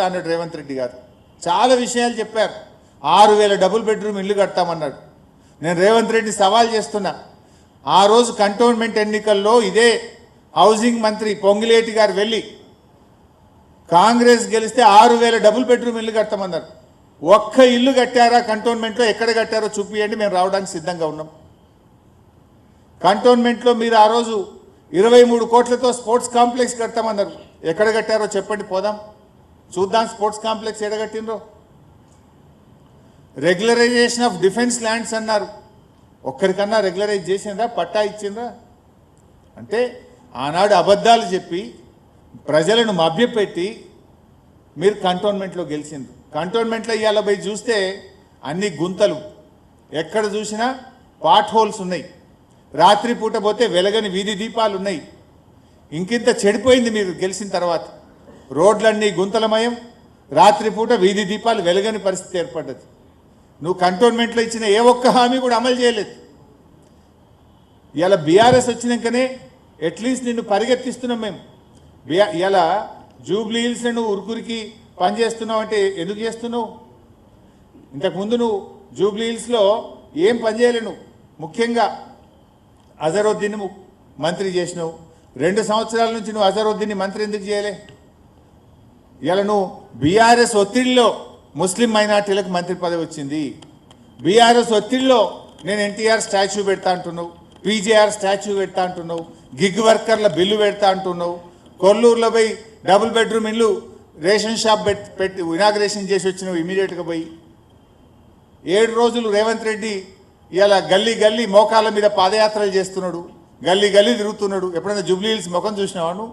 అన్నాడు రేవంత్ రెడ్డి గారు. చాలా విషయాలు చెప్పారు. ఆరు వేల డబుల్ బెడ్రూమ్ ఇల్లు కడతామన్నాడు. నేను రేవంత్ రెడ్డి సవాల్ చేస్తున్నా. ఆ రోజు కంటోన్మెంట్ ఎన్నికల్లో ఇదే హౌసింగ్ మంత్రి పొంగిలేటి గారు వెళ్ళి కాంగ్రెస్ గెలిస్తే ఆరు వేల డబుల్ బెడ్రూమ్ ఇల్లు కడతామన్నారు. ఒక్క ఇల్లు కట్టారా కంటోన్మెంట్లో? ఎక్కడ కట్టారో చూపియండి. మేము రావడానికి సిద్ధంగా ఉన్నాం. కంటోన్మెంట్లో మీరు ఆ రోజు ఇరవై మూడు కోట్లతో స్పోర్ట్స్ కాంప్లెక్స్ కడతామన్నారు. ఎక్కడ కట్టారో చెప్పండి పోదాం. చూద్దాం స్పోర్ట్స్ కాంప్లెక్స్ ఎక్కడ రెగ్యులరైజేషన్ ఆఫ్ డిఫెన్స్ ల్యాండ్స్ అన్నారు. ఒక్కరికన్నా రెగ్యులరైజ్ చేసిందా పట్టా ఇచ్చిందా అంటే ఆనాడు అబద్ధాలు చెప్పి ప్రజలను మభ్యపెట్టి మీరు కంటోన్మెంట్లో గెలిచింది కంటోన్మెంట్లో ఇవాళ పోయి చూస్తే అన్ని గుంతలు. ఎక్కడ చూసినా పాట్ హోల్స్ ఉన్నాయి. రాత్రి పూట పోతే వెలగని వీధి దీపాలు ఉన్నాయి. ఇంకింత చెడిపోయింది మీరు గెలిచిన తర్వాత. రోడ్లన్నీ గుంతలమయం. రాత్రిపూట వీధి దీపాలు వెలగని పరిస్థితి ఏర్పడ్డది. నువ్వు కంటోన్మెంట్లో ఇచ్చిన ఏ ఒక్క హామీ కూడా అమలు చేయలేదు. ఇలా బీఆర్ఎస్ వచ్చినాకనే అట్లీస్ట్ నిన్ను పరిగెత్తిస్తున్నాం మేము. బిఆ ఇలా జూబ్లీ హిల్స్ నువ్వు ఉరుకురికి పని చేస్తున్నావు అంటే ఎందుకు చేస్తున్నావు? ఇంతకుముందు నువ్వు జూబ్లీ హిల్స్లో ఏం పనిచేయలేవు నువ్వు? ముఖ్యంగా అజరుద్దీన్ మంత్రి చేసినావు. రెండు సంవత్సరాల నుంచి నువ్వు అజరుద్దీన్ని మంత్రి ఎందుకు చేయలే? ఇలా నువ్వు బీఆర్ఎస్ ఒత్తిడిలో ముస్లిం మైనార్టీలకు మంత్రి పదవి వచ్చింది. బీఆర్ఎస్ ఒత్తిడిలో నేను ఎన్టీఆర్ స్టాచ్యూ పెడతా అంటున్నావు పీజేఆర్ స్టాచ్యూ పెడతా అంటున్నావు గిగ్ వర్కర్ల బిల్లు పెడతా అంటున్నావు. కొల్లూరులో పోయి డబుల్ బెడ్రూమ్ ఇల్లు రేషన్ షాప్ పెట్టి పెట్టి ఇనాగ్రేషన్ చేసి వచ్చినావు ఇమీడియట్గా పోయి. ఏడు రోజులు రేవంత్ రెడ్డి ఇలా గల్లీ గల్లీ మోకాళ్ళ మీద పాదయాత్రలు చేస్తున్నాడు గల్లీ గల్లీ తిరుగుతున్నాడు. ఎప్పుడైనా జూబ్లీ హిల్స్ ముఖం చూసినావా నువ్వు?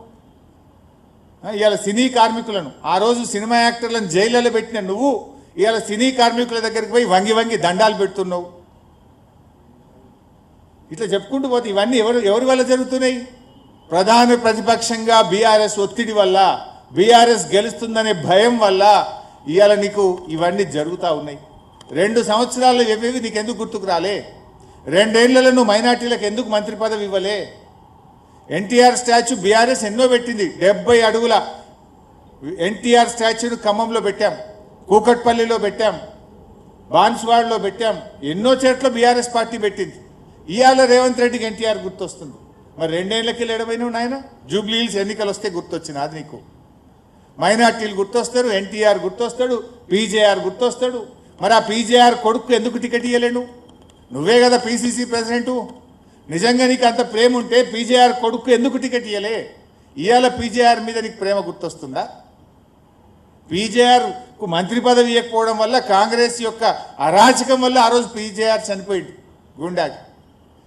ఇవాళ సినీ కార్మికులను ఆ రోజు సినిమా యాక్టర్లను జైళ్ళలో పెట్టిన నువ్వు ఇవాళ సినీ కార్మికుల దగ్గరికి పోయి వంగి వంగి దండాలు పెడుతున్నావు. ఇట్లా చెప్పుకుంటూ పోతే ఇవన్నీ ఎవరు ఎవరి వల్ల జరుగుతున్నాయి? ప్రధాన ప్రతిపక్షంగా బీఆర్ఎస్ ఒత్తిడి వల్ల బీఆర్ఎస్ గెలుస్తుందనే భయం వల్ల ఇవాళ నీకు ఇవన్నీ జరుగుతూ ఉన్నాయి. రెండు సంవత్సరాలు ఏవేవి నీకు ఎందుకు గుర్తుకు రాలే? రెండేళ్ళలో నువ్వు మైనార్టీలకు ఎందుకు మంత్రి పదవి ఇవ్వలే? ఎన్టీఆర్ స్టాచ్యూ బీఆర్ఎస్ ఎన్నో పెట్టింది. డెబ్బై అడుగుల ఎన్టీఆర్ స్టాచ్యూను ఖమ్మంలో పెట్టాం. కూకట్పల్లిలో పెట్టాం. బాన్స్వాడలో పెట్టాం. ఎన్నో చోట్ల బీఆర్ఎస్ పార్టీ పెట్టింది. ఇవాళ రేవంత్ రెడ్డికి ఎన్టీఆర్ గుర్తొస్తుంది. మరి రెండేళ్ళకి ఎడబోయినావు నాయన? జూబ్లీ హిల్స్ ఎన్నికలు వస్తే గుర్తొచ్చింది అది నీకు. మైనార్టీలు గుర్తొస్తారు ఎన్టీఆర్ గుర్తొస్తాడు పీజేఆర్ గుర్తొస్తాడు. మరి ఆ పీజేఆర్ కొడుకు ఎందుకు టికెట్ ఇవ్వలేను నువ్వే కదా పీసీసీ ప్రెసిడెంటు. నిజంగా నీకు అంత ప్రేమ ఉంటే పీజేఆర్ కొడుకు ఎందుకు టికెట్ ఇవ్వలే ఇవాళ పీజేఆర్ మీద నీకు ప్రేమ గుర్తొస్తుందా? పీజేఆర్కు మంత్రి పదవి ఇవ్వకపోవడం వల్ల కాంగ్రెస్ యొక్క అరాచకం వల్ల ఆ రోజు పీజేఆర్ చనిపోయింది గుండాకి.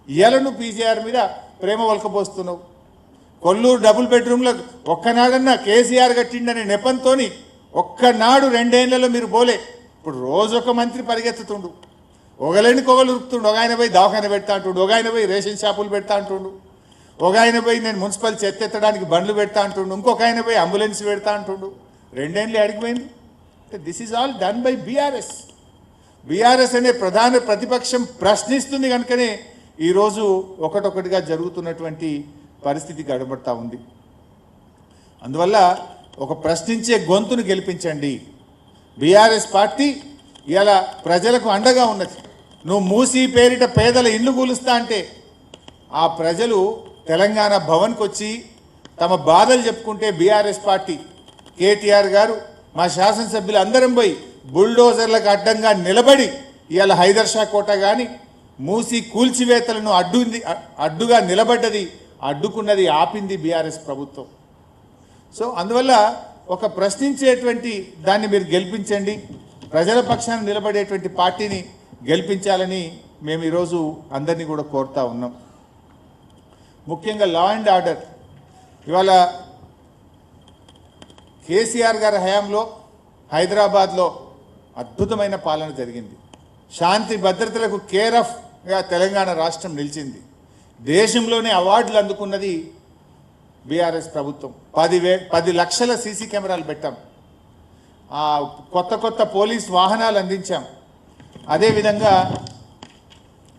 ఇవాళ నువ్వు పీజేఆర్ మీద ప్రేమ వలకపోస్తున్నావు కొల్లూరు డబుల్ బెడ్రూమ్లో ఒక్కనాడన్నా కేసీఆర్ కట్టిండనే నెపంతోని ఒక్కనాడు రెండేళ్ళలో మీరు పోలే ఇప్పుడు రోజు ఒక మంత్రి పరిగెత్తుతుండు. ఒకలేని కొగలు ఉరుకుతుండు ఒక ఆయన పోయి దవాఖాన పెడతా అంటుండు ఒక ఆయన పోయి రేషన్ షాపులు పెడతా అంటుండు ఒక ఆయన పోయి నేను మున్సిపల్ చెత్త ఎత్తడానికి బండ్లు పెడతా అంటుండు ఇంకొక ఆయన పోయి అంబులెన్స్ పెడతా అంటుండు. రెండేళ్ళు అడిగిపోయింది. This is all done by BRS BRS అనే ప్రధాన ప్రతిపక్షం ప్రశ్నిస్తుంది కనుకనే ఈరోజు ఒకటొకటిగా జరుగుతున్నటువంటి పరిస్థితి గడబడతా ఉంది. అందువల్ల ఒక ప్రశ్నించే గొంతును గెలిపించండి. బీఆర్ఎస్ పార్టీ ఇలా ప్రజలకు అండగా ఉన్నది. నువ్వు మూసి పేరిట పేదల ఇల్లు కూలుస్తా అంటే ఆ ప్రజలు తెలంగాణ భవన్కి వచ్చి తమ బాధలు చెప్పుకుంటే బీఆర్ఎస్ పార్టీ. కేటీఆర్ గారు మా శాసనసభ్యులు అందరం పోయి బుల్డోజర్లకు అడ్డంగా నిలబడి ఇవాళ హైదర్ షా కోట కానీ మూసి కూల్చివేతలను అడ్డు అడ్డుగా నిలబడ్డది అడ్డుకున్నది ఆపింది బీఆర్ఎస్ ప్రభుత్వం. సో అందువల్ల ఒక ప్రశ్నించేటువంటి దాన్ని మీరు గెలిపించండి ప్రజల పక్షాన నిలబడేటువంటి పార్టీని గెలిపించాలని మేము ఈరోజు అందరినీ కూడా కోరుతా ఉన్నాం. ముఖ్యంగా లా అండ్ ఆర్డర్ ఇవాళ కేసీఆర్ గారి హయాంలో హైదరాబాద్లో అద్భుతమైన పాలన జరిగింది. శాంతి భద్రతలకు కేర్ ఆఫ్గా తెలంగాణ రాష్ట్రం నిలిచింది. దేశంలోనే అవార్డులు అందుకున్నది బీఆర్ఎస్ ప్రభుత్వం. పది వే పది లక్షల సీసీ కెమెరాలు పెట్టాం. ఆ కొత్త కొత్త పోలీస్ వాహనాలు అందించాం. అదేవిధంగా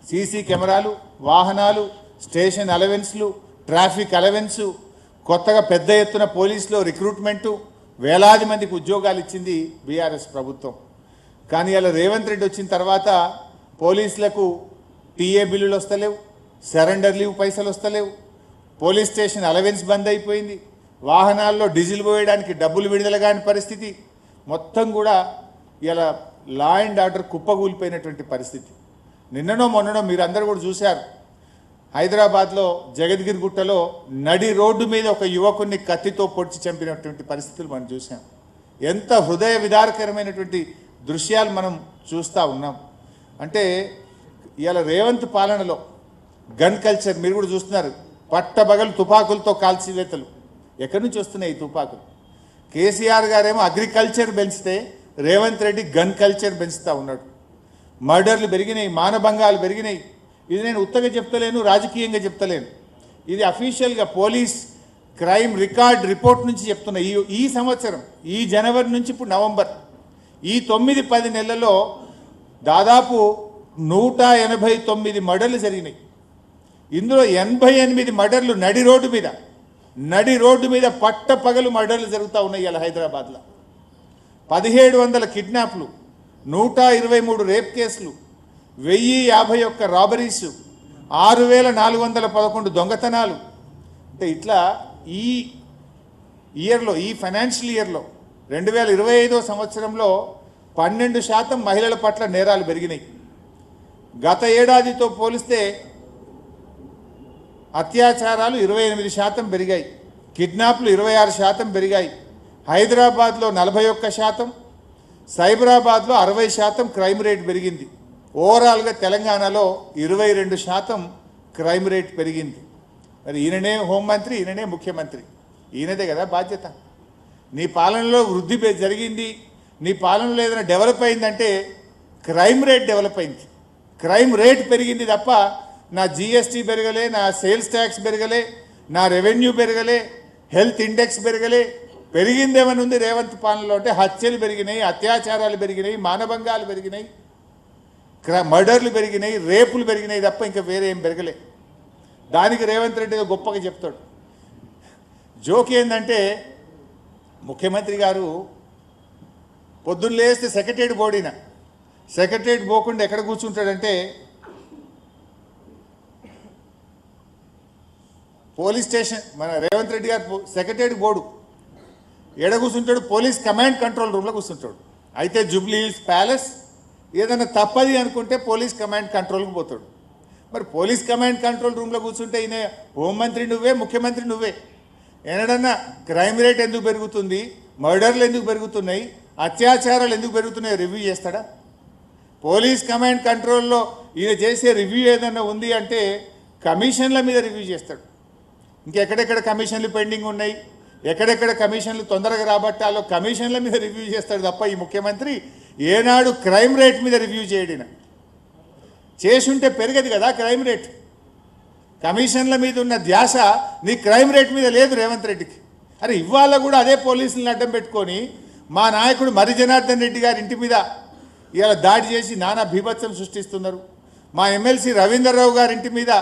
సీసీ కెమెరాలు వాహనాలు స్టేషన్ అలవెన్స్లు ట్రాఫిక్ అలవెన్సు కొత్తగా పెద్ద ఎత్తున పోలీసులో రిక్రూట్మెంటు వేలాది మందికి ఉద్యోగాలు ఇచ్చింది బీఆర్ఎస్ ప్రభుత్వం. కానీ అలా రేవంత్ రెడ్డి వచ్చిన తర్వాత పోలీసులకు టీఏ బిల్లులు వస్తలేవు సరెండర్ లీవ్ పైసలు వస్తలేవు పోలీస్ స్టేషన్ అలవెన్స్ బంద్ అయిపోయింది వాహనాల్లో డీజిల్ పోయడానికి డబ్బులు విడుదల కాని పరిస్థితి మొత్తం కూడా ఇలా లా అండ్ ఆర్డర్ కుప్పగూలిపోయినటువంటి పరిస్థితి. నిన్ననో మొన్ననో మీరు కూడా చూశారు. హైదరాబాద్లో జగద్గిరి గుట్టలో నడి రోడ్డు మీద ఒక యువకుడిని కత్తితో పొడిచి చంపినటువంటి పరిస్థితులు మనం చూసాం ఎంత హృదయ విదారకరమైనటువంటి దృశ్యాలు మనం చూస్తూ ఉన్నాం. అంటే ఇవాళ రేవంత్ పాలనలో గన్ కల్చర్ మీరు కూడా చూస్తున్నారు. పట్టబగలు తుపాకులతో కాల్చివేతలు. ఎక్కడి నుంచి వస్తున్నాయి ఈ తుపాకులు? కేసీఆర్ గారేమో అగ్రికల్చర్ పెంచితే రేవంత్ రెడ్డి గన్ కల్చర్ పెంచుతూ ఉన్నాడు. మర్డర్లు పెరిగినాయి మానభంగాలు పెరిగినాయి. ఇది నేను ఉత్తగా చెప్తలేను రాజకీయంగా చెప్తలేను. ఇది అఫీషియల్గా పోలీస్ క్రైమ్ రికార్డ్ రిపోర్ట్ నుంచి చెప్తున్నా ఈ ఈ సంవత్సరం ఈ జనవరి నుంచి ఇప్పుడు నవంబర్. ఈ తొమ్మిది పది నెలల్లో దాదాపు నూట ఎనభై తొమ్మిది మర్డర్లు జరిగినాయి. ఇందులో ఎనభై ఎనిమిది మర్డర్లు నడి రోడ్డు మీద నడి రోడ్డు మీద పట్ట పగలు మర్డర్లు జరుగుతూ ఉన్నాయి ఇలా హైదరాబాద్లో. పదిహేడు వందల కిడ్నాప్లు నూట ఇరవై మూడు రేప్ కేసులు వెయ్యి యాభై ఒక్క రాబరీస్ ఆరు వేల నాలుగు వందల పదకొండు దొంగతనాలు. అంటే ఇట్లా ఈ ఇయర్లో ఈ ఫైనాన్షియల్ ఇయర్లో రెండు వేల ఇరవై ఐదో సంవత్సరంలో పన్నెండు శాతం మహిళల పట్ల నేరాలు పెరిగినాయి. గత ఏడాదితో పోలిస్తే అత్యాచారాలు ఇరవై ఎనిమిది శాతం పెరిగాయి. కిడ్నాప్లు ఇరవై ఆరు శాతం పెరిగాయి. హైదరాబాద్లో నలభై ఒక్క శాతం సైబరాబాద్లో అరవై శాతం క్రైమ్ రేట్ పెరిగింది. ఓవరాల్గా తెలంగాణలో ఇరవై రెండు శాతం క్రైమ్ రేట్ పెరిగింది. మరి ఈయననే హోంమంత్రి ఈయననే ముఖ్యమంత్రి. ఈయనదే కదా బాధ్యత. నీ పాలనలో వృద్ధి జరిగింది. నీ పాలనలో ఏదైనా డెవలప్ అయిందంటే క్రైమ్ రేట్ డెవలప్ అయింది. క్రైమ్ రేట్ పెరిగింది తప్ప నా జిఎస్టీ పెరగలే నా సేల్స్ ట్యాక్స్ పెరగలే నా రెవెన్యూ పెరగలే హెల్త్ ఇండెక్స్ పెరగలే పెరిగిందేమని ఉంది? రేవంత్ పాలనలో అంటే హత్యలు పెరిగినాయి అత్యాచారాలు పెరిగినాయి మానభంగాలు పెరిగినాయి మర్డర్లు పెరిగినాయి రేపులు పెరిగినాయి తప్ప ఇంకా వేరే ఏం పెరగలే. దానికి రేవంత్ రెడ్డి గొప్పగా చెప్తాడు. జోక్ ఏంటంటే ముఖ్యమంత్రి గారు పొద్దున్న లేస్తే సెక్రటరీ పోడిన. సెక్రటరీ పోకుండా ఎక్కడ కూర్చుంటాడంటే పోలీస్ స్టేషన్ మన రేవంత్ రెడ్డి గారు సెక్రటరీ బోర్డు ఎడ కూర్చుంటాడు? పోలీస్ కమాండ్ కంట్రోల్ రూమ్లో కూర్చుంటాడు. అయితే జూబ్లీస్ ప్యాలెస్ ఏదైనా తప్పది అనుకుంటే పోలీస్ కమాండ్ కంట్రోల్కి పోతాడు. మరి పోలీస్ కమాండ్ కంట్రోల్ రూమ్లో కూర్చుంటే ఈయన హోంమంత్రి నువ్వే ముఖ్యమంత్రి నువ్వే. ఎనడన్నా క్రైమ్ రేట్ ఎందుకు పెరుగుతుంది? మర్డర్లు ఎందుకు పెరుగుతున్నాయి? అత్యాచారాలు ఎందుకు పెరుగుతున్నాయో? రివ్యూ చేస్తాడా? పోలీస్ కమాండ్ కంట్రోల్లో ఈయన చేసే రివ్యూ ఏదైనా ఉంది అంటే కమిషన్ల మీద రివ్యూ చేస్తాడు. ఇంకెక్కడెక్కడ కమిషన్లు పెండింగ్ ఉన్నాయి? ఎక్కడెక్కడ కమిషన్లు తొందరగా రాబట్టాలో కమిషన్ల మీద రివ్యూ చేస్తాడు తప్ప ఈ ముఖ్యమంత్రి ఏనాడు క్రైమ్ రేట్ మీద రివ్యూ చేయడిన. చేసుంటే పెరగదు కదా క్రైమ్ రేట్. కమిషన్ల మీద ఉన్న ధ్యాస నీ క్రైమ్ రేట్ మీద లేదు రేవంత్ రెడ్డికి. అరే ఇవాళ కూడా అదే పోలీసులను అడ్డం పెట్టుకొని మా నాయకుడు మరి జనార్దన్ రెడ్డి గారి ఇంటి మీద ఇవాళ దాడి చేసి నానా భీభత్సం సృష్టిస్తున్నారు. మా ఎమ్మెల్సీ రవీందర్రావు గారి ఇంటి మీద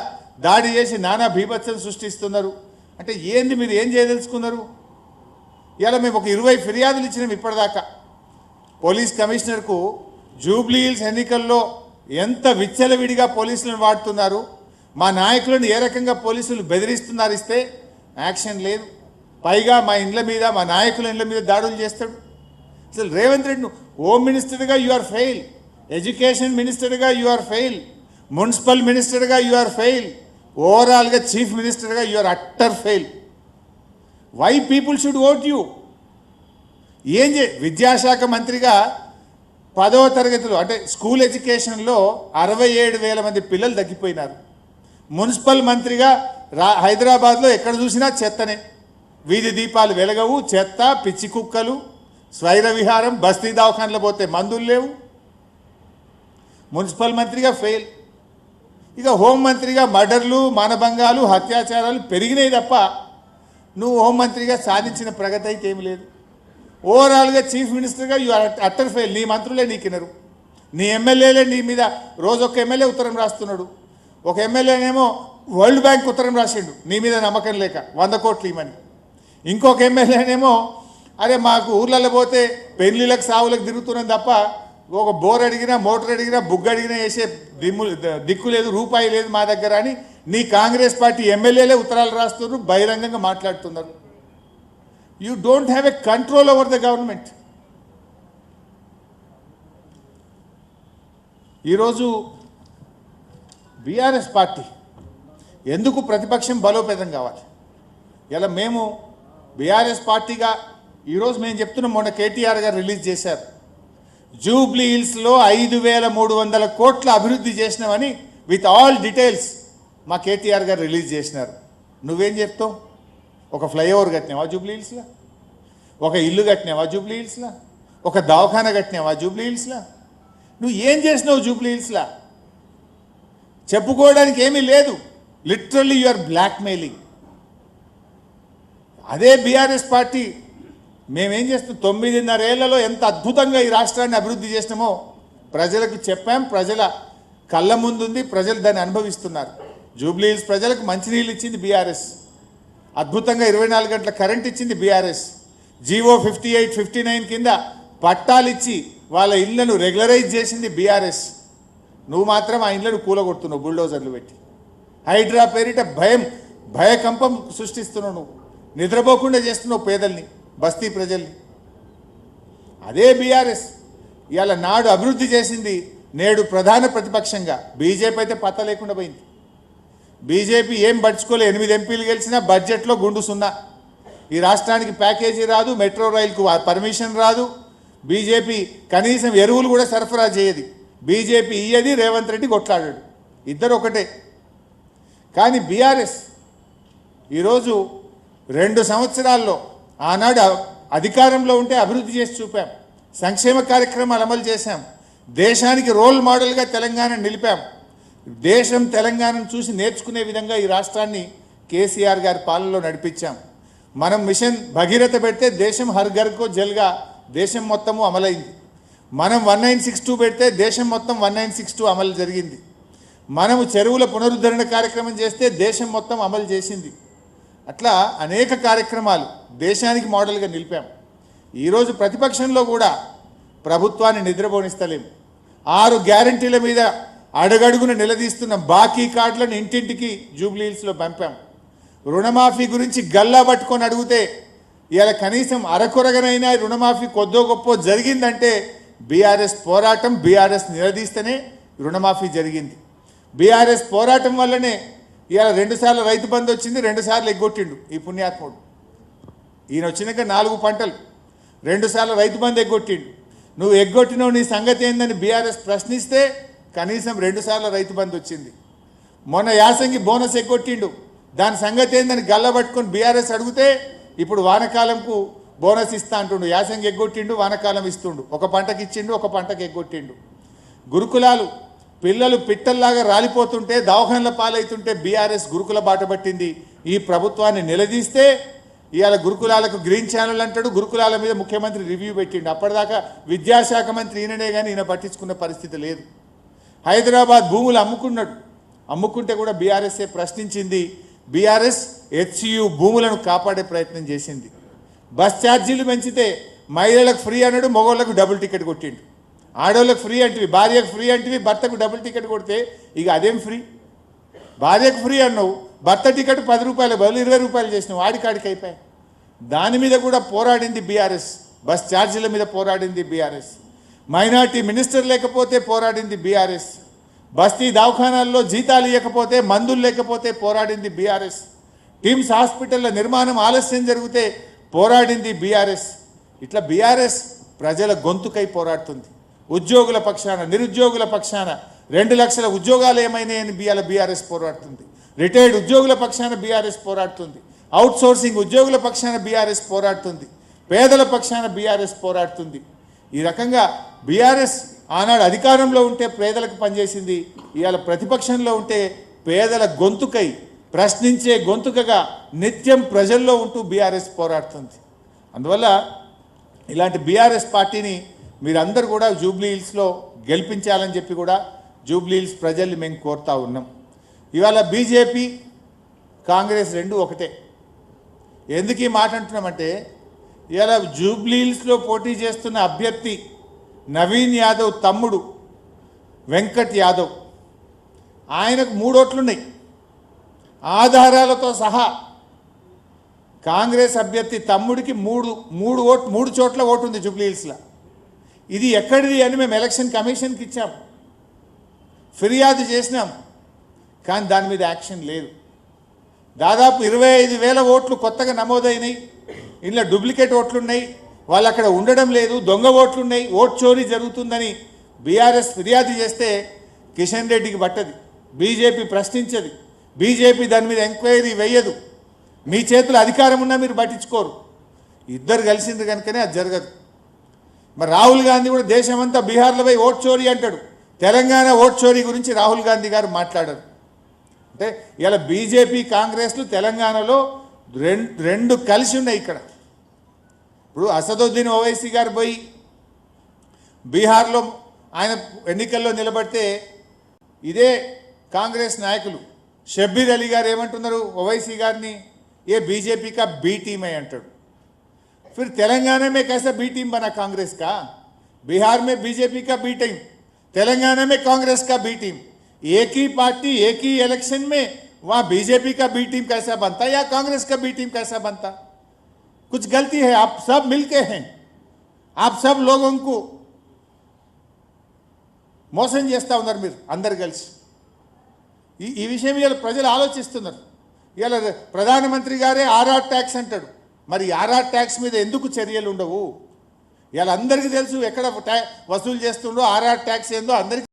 దాడి చేసి నానా భీభత్సం సృష్టిస్తున్నారు. అంటే ఏంది మీరు ఏం చేయదలుచుకున్నారు? ఇలా మేము ఒక ఇరవై ఫిర్యాదులు ఇచ్చినాం ఇప్పటిదాకా. పోలీస్ కమిషనర్కు జూబ్లీ హిల్స్ ఎన్నికల్లో ఎంత విచ్చలవిడిగా పోలీసులను వాడుతున్నారు మా నాయకులను ఏ రకంగా పోలీసులు బెదిరిస్తున్నారు ఇస్తే యాక్షన్ లేదు. పైగా మా ఇండ్ల మీద మా నాయకుల ఇండ్ల మీద దాడులు చేస్తాడు. అసలు రేవంత్ రెడ్డి హోమ్ మినిస్టర్గా యు ఆర్ ఫెయిల్ ఎడ్యుకేషన్ మినిస్టర్గా యు ఆర్ ఫెయిల్ మున్సిపల్ మినిస్టర్గా యు ఆర్ ఫెయిల్ ఓవరాల్గా చీఫ్ మినిస్టర్గా you are utter fail. Why people should vote you ఏం చే విద్యాశాఖ మంత్రిగా పదవ తరగతిలో అంటే స్కూల్ ఎడ్యుకేషన్లో అరవై ఏడు వేల మంది పిల్లలు తగ్గిపోయినారు. మున్సిపల్ మంత్రిగా రా హైదరాబాద్లో ఎక్కడ చూసినా చెత్తనే. వీధి దీపాలు వెలగవు చెత్త పిచ్చి కుక్కలు స్వైర విహారం బస్తీ దవాఖానలో పోతే మందులు లేవు. మున్సిపల్ మంత్రిగా ఫెయిల్. ఇక హోంమంత్రిగా మర్డర్లు మానభంగాలు అత్యాచారాలు పెరిగినాయి తప్ప నువ్వు హోంమంత్రిగా సాధించిన ప్రగతి అయితే ఏమి లేదు. ఓవరాల్గా చీఫ్ మినిస్టర్గా యు ఆర్ అట్టర్ ఫెయిల్. నీ మంత్రులే నీకినరు నీ ఎమ్మెల్యేలే నీ మీద రోజు ఒక ఎమ్మెల్యే ఉత్తరం రాస్తున్నాడు. ఒక ఎమ్మెల్యేనేమో వరల్డ్ బ్యాంక్ ఉత్తరం రాసిండు. నీ మీద నమ్మకం లేక వంద కోట్లు ఇవ్వని ఇంకొక ఎమ్మెల్యేనేమో అరే మాకు ఊర్లలో పోతే పెళ్ళిళ్ళకి సావులకు తిరుగుతున్నాం తప్ప ఒక బోర్ అడిగినా మోటార్ అడిగినా బుగ్గ అడిగినా వేసే దిమ్ము దిక్కు లేదు రూపాయి లేదు మా దగ్గర అని నీ కాంగ్రెస్ పార్టీ ఎమ్మెల్యేలే ఉత్తరాలు రాస్తున్నారు బహిరంగంగా మాట్లాడుతున్నారు. You don't have a control over the government ఈరోజు బీఆర్ఎస్ పార్టీ ఎందుకు ప్రతిపక్షం బలోపేతం కావాలి? ఇలా మేము బీఆర్ఎస్ పార్టీగా ఈరోజు మేము చెప్తున్నాం మొన్న కేటీఆర్ గారు రిలీజ్ చేశారు. జూబ్లీ హిల్స్లో ఐదు వేల మూడు వందల కోట్ల అభివృద్ధి చేసినామని విత్ ఆల్ డీటెయిల్స్ మా కేటీఆర్ గారు రిలీజ్ చేసినారు. నువ్వేం చెప్తావు? ఒక ఫ్లైఓవర్ కట్టినావా జూబ్లీ హిల్స్లో? ఒక ఇల్లు కట్టినావా జూబ్లీ హిల్స్లో? ఒక దవాఖాన కట్టినావా జూబ్లీ హిల్స్లో? నువ్వు ఏం చేసినావు జూబ్లీ హిల్స్లో? చెప్పుకోవడానికి ఏమీ లేదు. Literally you are blackmailing. అదే బీఆర్ఎస్ పార్టీ మేమేం చేస్తాం? తొమ్మిదిన్నర ఏళ్ళలో ఎంత అద్భుతంగా ఈ రాష్ట్రాన్ని అభివృద్ధి చేసినామో ప్రజలకు చెప్పాం. ప్రజల కళ్ళ ముందుంది. ప్రజలు దాన్ని అనుభవిస్తున్నారు. జూబ్లీ హిల్స్ ప్రజలకు మంచినీళ్ళు ఇచ్చింది బీఆర్ఎస్. అద్భుతంగా ఇరవై నాలుగు గంటల కరెంట్ ఇచ్చింది BRS. GO fifty eight fifty nine కింద పట్టాలు ఇచ్చి వాళ్ళ ఇళ్ళను రెగ్యులరైజ్ చేసింది బీఆర్ఎస్. నువ్వు మాత్రం ఆ ఇళ్ళను కూలగొడుతున్నావు బుల్డోజర్లు పెట్టి. హైడ్రా పేరిట భయం భయకంపం సృష్టిస్తున్నావు నువ్వు. నిద్రపోకుండా చేస్తున్నావు పేదల్ని. బస్తీ ప్రజల్ని. అదే బీఆర్ఎస్. ఇవాళ నాడు అభివృద్ధి చేసింది నేడు ప్రధాన ప్రతిపక్షంగా. బీజేపీ అయితే పత్త లేకుండా పోయింది. బీజేపీ ఏం పడుచుకోలే ఎనిమిది ఎంపీలు గెలిచినా బడ్జెట్లో గుండు సున్నా. ఈ రాష్ట్రానికి ప్యాకేజీ రాదు మెట్రో రైలుకు పర్మిషన్ రాదు. బీజేపీ కనీసం ఎరువులు కూడా సరఫరా చేయదు. బీజేపీ ఇయ్యది రేవంత్ రెడ్డి కొట్లాడాడు. ఇద్దరు ఒకటే. కానీ బీఆర్ఎస్ ఈరోజు రెండు సంవత్సరాల్లో ఆనాడు అధికారంలో ఉంటే అభివృద్ధి చేసి చూపాం. సంక్షేమ కార్యక్రమాలు అమలు చేశాం. దేశానికి రోల్ మోడల్గా తెలంగాణ నిలిపాం. దేశం తెలంగాణను చూసి నేర్చుకునే విధంగా ఈ రాష్ట్రాన్ని కేసీఆర్ గారి పాలనలో నడిపించాం. మనం మిషన్ భగీరథ పెడితే దేశం హర్ ఘర్కో జల్గా దేశం మొత్తము అమలైంది. మనం వన్ నైన్ సిక్స్ టూ పెడితే దేశం మొత్తం వన్ నైన్ సిక్స్ టూ అమలు జరిగింది. మనము చెరువుల పునరుద్ధరణ కార్యక్రమం చేస్తే దేశం మొత్తం అమలు చేసింది. అట్లా అనేక కార్యక్రమాలు దేశానికి మోడల్గా నిలిపాం. ఈరోజు ప్రతిపక్షంలో కూడా ప్రభుత్వాన్ని నిద్రపోనిస్తలేము ఆరు గ్యారంటీల మీద అడుగడుగున నిలదీస్తున్న బాకీ కార్డులను ఇంటింటికి జూబ్లీహిల్స్లో పంపాం. రుణమాఫీ గురించి గల్లా పట్టుకొని అడిగితే ఇలా కనీసం అరకొరగనైనా రుణమాఫీ కొద్దో గొప్ప జరిగిందంటే బీఆర్ఎస్ పోరాటం బీఆర్ఎస్ నిలదీస్తేనే రుణమాఫీ జరిగింది. బీఆర్ఎస్ పోరాటం వల్లనే ఇవాళ రెండుసార్లు రైతు బంధు వచ్చింది రెండుసార్లు ఎగ్గొట్టిండు ఈ పుణ్యాత్ముడు. ఈయన వచ్చినాక నాలుగు పంటలు రెండుసార్లు రైతు బంధు ఎగ్గొట్టిండు. నువ్వు ఎగ్గొట్టినవు నీ సంగతి ఏందని బీఆర్ఎస్ ప్రశ్నిస్తే కనీసం రెండుసార్లు రైతు బంధు వచ్చింది. మొన్న యాసంగి బోనస్ ఎగ్గొట్టిండు. దాని సంగతి ఏందని గల్లబట్టుకొని బీఆర్ఎస్ అడిగితే ఇప్పుడు వానకాలంకు బోనస్ ఇస్తా అంటుండు. యాసంగి ఎగ్గొట్టిండు వానకాలం ఇస్తుండు. ఒక పంటకి ఇచ్చిండు ఒక పంటకి ఎగ్గొట్టిండు. గురుకులాలు పిల్లలు పిట్టల్లాగా రాలిపోతుంటే దవాఖానల పాలైతుంటే బీఆర్ఎస్ గురుకుల బాట పట్టింది. ఈ ప్రభుత్వాన్ని నిలదీస్తే ఇవాళ గురుకులాలకు గ్రీన్ ఛానల్ అంటాడు గురుకులాల మీద ముఖ్యమంత్రి రివ్యూ పెట్టిండు. అప్పటిదాకా విద్యాశాఖ మంత్రి ఈయననే కానీ ఈయన పట్టించుకున్న పరిస్థితి లేదు. హైదరాబాద్ భూములు అమ్ముకున్నాడు. అమ్ముకుంటే కూడా బీఆర్ఎస్ఏ ప్రశ్నించింది. బీఆర్ఎస్ హెచ్సియు భూములను కాపాడే ప్రయత్నం చేసింది. బస్ ఛార్జీలు పెంచితే మహిళలకు ఫ్రీ అన్నాడు మగవాళ్ళకు డబుల్ టికెట్ కొట్టిండు. ఆడవాళ్ళకి ఫ్రీ అంటివి భార్యకు ఫ్రీ అంటివి భర్తకు డబుల్ టికెట్ కొడితే ఇక అదేం ఫ్రీ? భార్యకు ఫ్రీ అన్నావు భర్త టికెట్ పది రూపాయలు బదులు ఇరవై రూపాయలు చేసినావు ఆడికాడికి అయిపోయాయి. దాని మీద కూడా పోరాడింది బీఆర్ఎస్ బస్ ఛార్జీల మీద పోరాడింది బీఆర్ఎస్. మైనార్టీ మినిస్టర్ లేకపోతే పోరాడింది బీఆర్ఎస్. బస్తీ దవాఖానాల్లో జీతాలు ఇవ్వకపోతే మందులు లేకపోతే పోరాడింది బీఆర్ఎస్. టీమ్స్ హాస్పిటల్ల నిర్మాణం ఆలస్యం జరిగితే పోరాడింది బీఆర్ఎస్. ఇట్లా బీఆర్ఎస్ ప్రజల గొంతుకై పోరాడుతుంది. ఉద్యోగుల పక్షాన నిరుద్యోగుల పక్షాన రెండు లక్షల ఉద్యోగాలు ఏమైనాయని బియ్యాల బీఆర్ఎస్ పోరాడుతుంది. రిటైర్డ్ ఉద్యోగుల పక్షాన బీఆర్ఎస్ పోరాడుతుంది. అవుట్ సోర్సింగ్ ఉద్యోగుల పక్షాన బీఆర్ఎస్ పోరాడుతుంది. పేదల పక్షాన బీఆర్ఎస్ పోరాడుతుంది. ఈ రకంగా బీఆర్ఎస్ ఆనాడు అధికారంలో ఉంటే పేదలకు పనిచేసింది ఇవాళ ప్రతిపక్షంలో ఉంటే పేదల గొంతుకై ప్రశ్నించే గొంతుకగా నిత్యం ప్రజల్లో ఉంటూ బీఆర్ఎస్ పోరాడుతుంది. అందువల్ల ఇలాంటి బీఆర్ఎస్ పార్టీని మీరందరూ కూడా జూబ్లీ హిల్స్లో గెలిపించాలని చెప్పి కూడా జూబ్లీ హిల్స్ ప్రజల్ని మేము కోరుతా ఉన్నాం. ఇవాళ బీజేపీ కాంగ్రెస్ రెండు ఒకటే. ఎందుకు ఈ మాట అంటున్నామంటే ఇవాళ జూబ్లీ హిల్స్లో పోటీ చేస్తున్న అభ్యర్థి నవీన్ యాదవ్ తమ్ముడు వెంకట్ యాదవ్. ఆయనకు మూడోట్లున్నాయి ఆధారాలతో సహా కాంగ్రెస్ అభ్యర్థి తమ్ముడికి మూడు మూడు ఓట్ మూడు చోట్ల ఓటు ఉంది జూబ్లీహిల్స్లో ఇది ఎక్కడిది అని మేము ఎలక్షన్ కమిషన్కి ఇచ్చాం. ఫిర్యాదు చేసినాం. కానీ దాని మీద యాక్షన్ లేదు. దాదాపు ఇరవై ఐదు వేల ఓట్లు కొత్తగా నమోదైనాయి. ఇందులో డూప్లికేట్ ఓట్లున్నాయి. వాళ్ళు అక్కడ ఉండడం లేదు. దొంగ ఓట్లున్నాయి. ఓట్ చోరీ జరుగుతుందని బీఆర్ఎస్ ఫిర్యాదు చేస్తే కిషన్ రెడ్డికి పట్టది. బీజేపీ ప్రశ్నించదు. బీజేపీ దాని మీద ఎంక్వైరీ వేయదు. మీ చేతులు అధికారం ఉన్నా మీరు పట్టించుకోరు. ఇద్దరు కలిసింది కనుకనే అది జరగదు. మరి రాహుల్ గాంధీ కూడా దేశమంతా బీహార్లో పోయి ఓట్ చోరీ అంటాడు. తెలంగాణ ఓట్ చోరీ గురించి రాహుల్ గాంధీ గారు మాట్లాడారు. అంటే ఇలా బీజేపీ కాంగ్రెస్లు తెలంగాణలో రెండు రెండు కలిసి ఉన్నాయి ఇక్కడ. ఇప్పుడు అసదుద్దీన్ ఓవైసీ గారు పోయి బీహార్లో ఆయన ఎన్నికల్లో నిలబడితే ఇదే కాంగ్రెస్ నాయకులు. షబ్బీర్ అలీ గారు ఏమంటున్నారు? ఓవైసీ గారిని ఏ బీజేపీ కా అంటాడు. फिर तेलंगाना में कैसा बी टीम बना कांग्रेस का बिहार में बीजेपी का बी टीम तेलंगाना में कांग्रेस का बी टीम एक ही पार्टी एक ही इलेक्शन में वहां बीजेपी का बी टीम कैसा बनता या कांग्रेस का बी टीम कैसा बनता कुछ गलती है आप सब मिलके हैं आप सब लोगों को మోసం చేస్తూ ఉన్నారు మీరు అందరు కలిసి ఈ ఈ విషయం ఇవాళ ప్రజలు ఆలోచిస్తున్నారు ఇవాళ ప్రధానమంత్రి గారే ఆర్ఆర్ ట్యాక్స్ అంటాడు మరి ఆర్ఆర్ ట్యాక్స్ మీద ఎందుకు చర్యలు ఉండవు? ఇవాళ అందరికీ తెలుసు ఎక్కడ వసూలు చేస్తుండో ఆర్ఆర్ ట్యాక్స్ ఏందో అందరికీ